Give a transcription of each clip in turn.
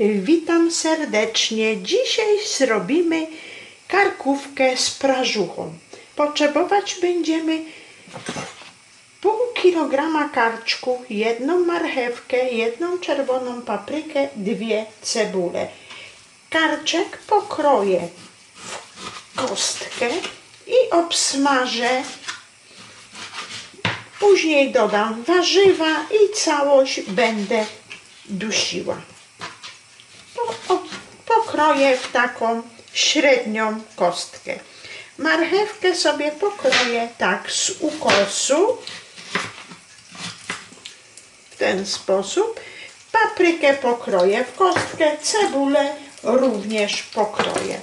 Witam serdecznie. Dzisiaj zrobimy karkówkę z prażuchą. Potrzebować będziemy pół kilograma karczku, jedną marchewkę, jedną czerwoną paprykę, dwie cebule. Karczek pokroję w kostkę i obsmażę. Później dodam warzywa i całość będę dusiła. Pokroję w taką średnią kostkę. Marchewkę sobie pokroję tak z ukosu. W ten sposób. Paprykę pokroję w kostkę, cebulę również pokroję.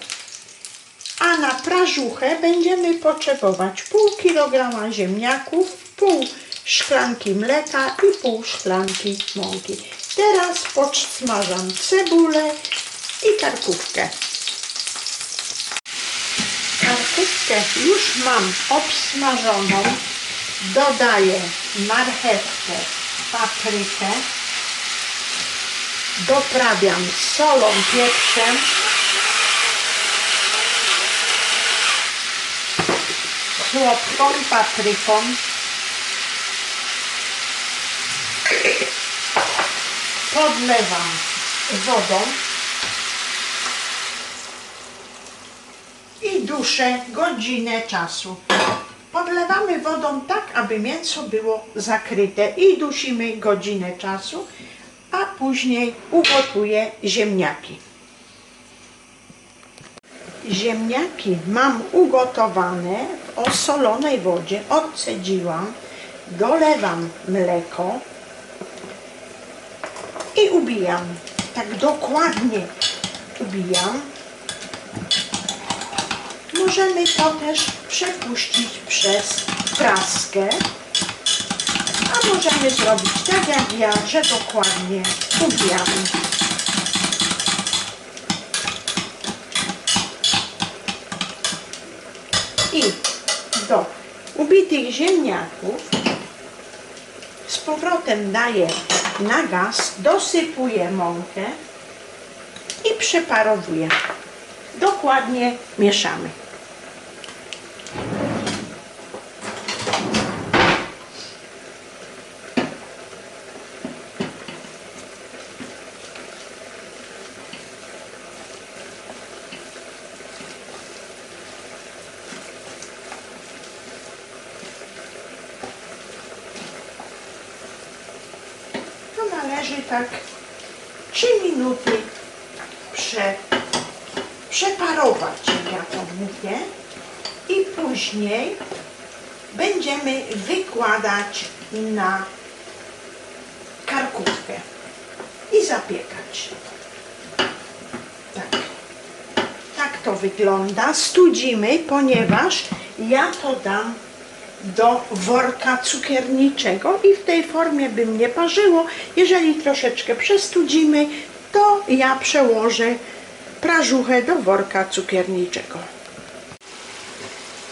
A na prażuchę będziemy potrzebować pół kilograma ziemniaków, pół szklanki mleka i pół szklanki mąki. Teraz podsmażam cebulę i karkówkę. Karkówkę już mam obsmażoną. Dodaję marchewkę, paprykę. Doprawiam solą, pieprzem. Słodką papryką. Podlewam wodą. i duszę godzinę czasu. Podlewamy wodą tak, aby mięso było zakryte i dusimy godzinę czasu, a później ugotuję ziemniaki. Ziemniaki mam ugotowane w osolonej wodzie, odcedziłam, dolewam mleko i ubijam. Tak dokładnie ubijam. Możemy to też przepuścić przez praskę, a możemy zrobić tak jak ja, że dokładnie ubijamy. I do ubitych ziemniaków z powrotem daję na gaz, dosypuję mąkę i przeparowuję. Dokładnie mieszamy. To należy tak 3 minuty prze, przeparować, jak ja to mówię. I później będziemy wykładać na karkówkę i zapiekać. Tak. Tak to wygląda. Studzimy, ponieważ ja to dam do worka cukierniczego i w tej formie bym nie parzyło. Jeżeli troszeczkę przestudzimy, to ja przełożę prażuchę do worka cukierniczego.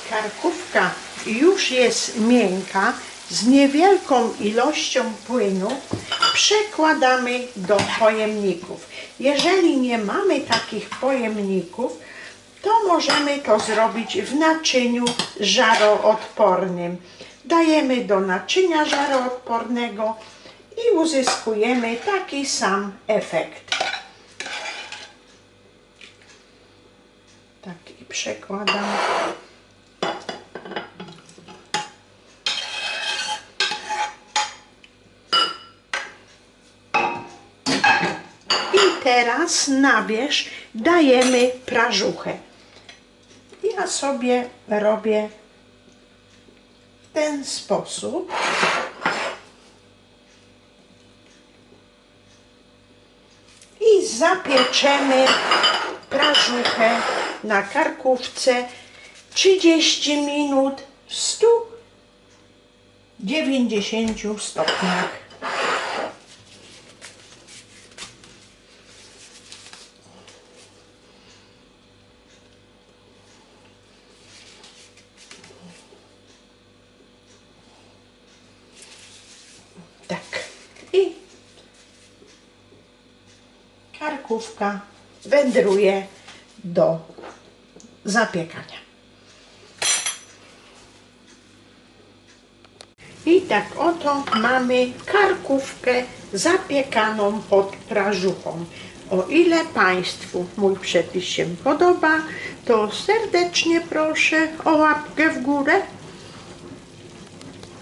Karkówka już jest miękka, z niewielką ilością płynu przekładamy do pojemników. Jeżeli nie mamy takich pojemników, to możemy to zrobić w naczyniu żaroodpornym. Dajemy do naczynia żaroodpornego i uzyskujemy taki sam efekt. Tak i przekładam. Teraz na wierzch dajemy prażuchę. Ja sobie robię w ten sposób. I zapieczemy prażuchę na karkówce 30 minut w 190 stopniach. Karkówka wędruje do zapiekania. I tak oto mamy karkówkę zapiekaną pod prażuchą. O ile Państwu mój przepis się podoba, to serdecznie proszę o łapkę w górę